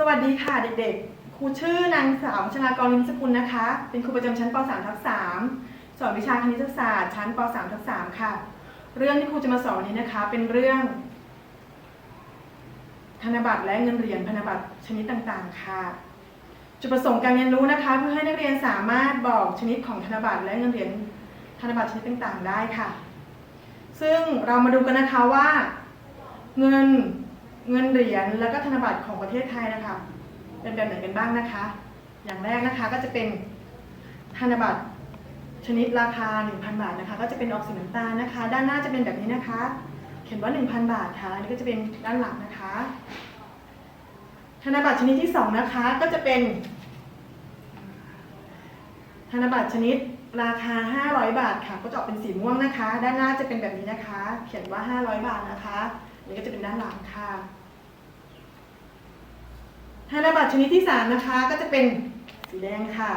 สวัสดีค่ะเด็กๆ ครูชื่อนางสาวชนากรลิมสกุลนะคะ เป็นครูประจำชั้นป .3 ทับ3สอนวิชาคณิตศาสตร์ชั้นป .3 ทับ3ค่ะ เรื่องที่ครูจะมาสอนวันนี้นะคะ เป็นเรื่อง ธนบัตรและเงินเหรียญพันธบัตรชนิดต่างๆ ค่ะ จุดประสงค์การเรียนรู้นะคะ เพื่อให้นักเรียนสามารถบอกชนิดของธนบัตรและเงินเหรียญธนบัตรชนิดต่างๆ ได้ค่ะ ซึ่งเรามาดูกันนะคะว่า เงิน เงินเหรียญแล้วก็ธนบัตรของประเทศไทยนะคะ เป็นแบบไหนกันบ้างนะคะ อย่างแรกนะคะก็จะเป็นธนบัตรชนิดราคา 1,000 บาทนะคะ ก็จะเป็นออกสีน้ำตาลนะคะ ด้านหน้าจะเป็นแบบนี้นะคะ เขียนว่า 1,000 บาทค่ะอันนี้ก็จะเป็นด้านหลังนะคะ ธนบัตรชนิดที่สองนะคะ ก็จะเป็น ธนบัตรชนิดราคา 500 บาทค่ะ ก็จะออกเป็นสีม่วงนะคะ ด้านหน้าจะเป็นแบบนี้นะคะ เขียนว่า 500 บาทนะคะ นี้ก็จะเป็นด้านหลังค่ะธนบัตรชนิดที่ 3 นะคะ ก็จะเป็นสีแดงค่ะ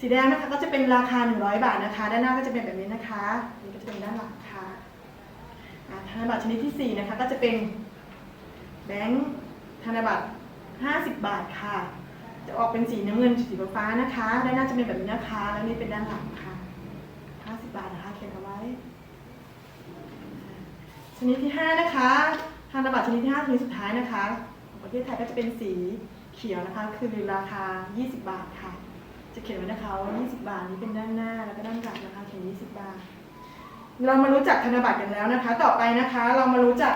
สีแดงนะคะก็จะเป็นราคา 100 บาทนะคะ ด้านหน้าก็จะเป็นแบบนี้นะคะนนี้ก็จะเป็นด้านหลังค่ะอ่าธนบัตรชนิดที่ 4 นะคะ ก็จะเป็นแบงค์ธนบัตร 50 บาทค่ะ จะออกเป็นสีน้ำเงินสีฟ้านะคะ ด้านหน้าจะเป็นแบบนี้นะคะ แล้วนี่เป็นด้านหลังค่ะ 50 บาทนะคะ เขียนเอาไว้ ชนิดที่ 5 นะคะธนบัตรชนิดที่5ชนิดสุดท้ายนะคะของประเทศไทยก็จะเป็นสีเขียวนะคะ คือราคา 20 บาทค่ะ จะเขียนไว้นะคะว่า 20 บาทนี้เป็นด้านหน้าแล้วก็ด้านหลังนะคะเขียน 20 บาท เรามารู้จักธนบัตรกันแล้วนะคะ ต่อไปนะคะเรามารู้จัก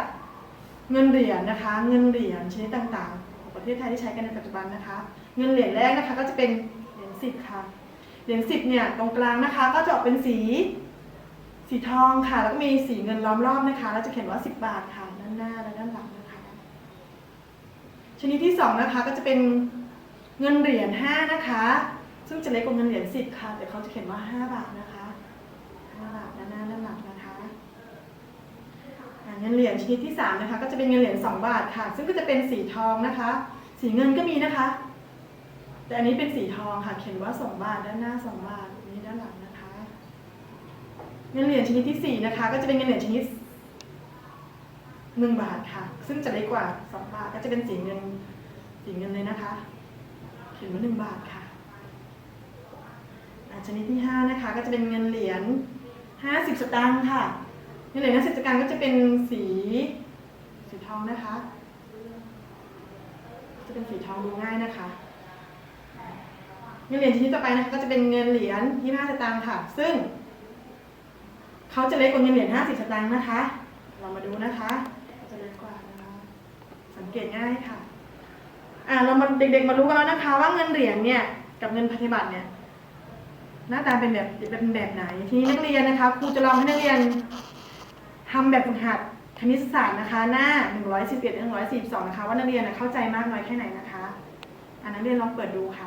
เงินเหรียญนะคะ เงินเหรียญชนิดต่างๆ ของประเทศไทยที่ใช้กันในปัจจุบันนะคะ เงินเหรียญแรกนะคะก็จะเป็นเหรียญสิบค่ะ เหรียญสิบเนี่ยตรงกลางนะคะก็จะออกเป็นสี สีทองค่ะ แล้วก็มีสีเงินล้อมรอบนะคะ แล้วจะเขียนว่า 10 บาทค่ะ ด้านหน้าและด้านหลังนะคะ ชนิดที่สองนะคะก็จะเป็นเงินเหรียญ5นะคะ ซึ่งจะเล็กกว่าเงินเหรียญ10 ค่ะ แต่เขาจะเขียนว่า 5 บาทนะคะ5บาทด้านหน้าด้านหลังนะคะเงินเหรียญชนิดที่สามนะคะ ก็จะเป็นเงินเหรียญ2บาทค่ะ ซึ่งก็จะเป็นสีทองนะคะ สีเงินก็มีนะคะ แต่อันนี้เป็นสีทองค่ะ เขียนว่า2บาทด้านหน้า2บาทนนี้ด้านหลัง เงินเหรียญชนิดที่สี่นะคะ ก็จะเป็นเงินเหรียญชนิดหนึ่งบาทค่ะ ซึ่งจะเล็กกว่าสองบาทก็จะเป็นสีเงินสีเงินเลยนะคะเขียนว่าหนึ่งบาทค่ะชนิดที่ห้านะคะ ก็จะเป็นเงินเหรียญห้าสิบสตางค์ค่ะ เงินเหรียญห้าสิบสตางค์ก็จะเป็นสีสีทองนะคะ จะเป็นสีทองดูง่ายนะคะเงินเหรียญชนิดต่อไปนะคะก็จะเป็นเงินเหรียญยี่ห้าสตางค์ค่ะ ซึ่ง เขาจะเล็กกว่าเงินเหรียญ50 สตางค์นะคะ เรามาดูนะคะเขาจะเล็กกว่านะคะ สังเกตง่ายค่ะ อ่าเรามาเด็กๆมารู้กันแล้วนะคะ ว่าเงินเหรียญเนี่ยกับเงินพันธบัตรเนี่ยหน้าตาเป็นแบบเป็นแบบไหน ทีนี้นักเรียนนะคะครูจะลองให้นักเรียนทำแบบฝึกหัดคณิตศาสตร์นะคะ หน้า 111 142นะคะ ว่านักเรียนน่ะเข้าใจมากน้อยแค่ไหนนะคะอ่านักเรียนลองเปิดดูค่ะ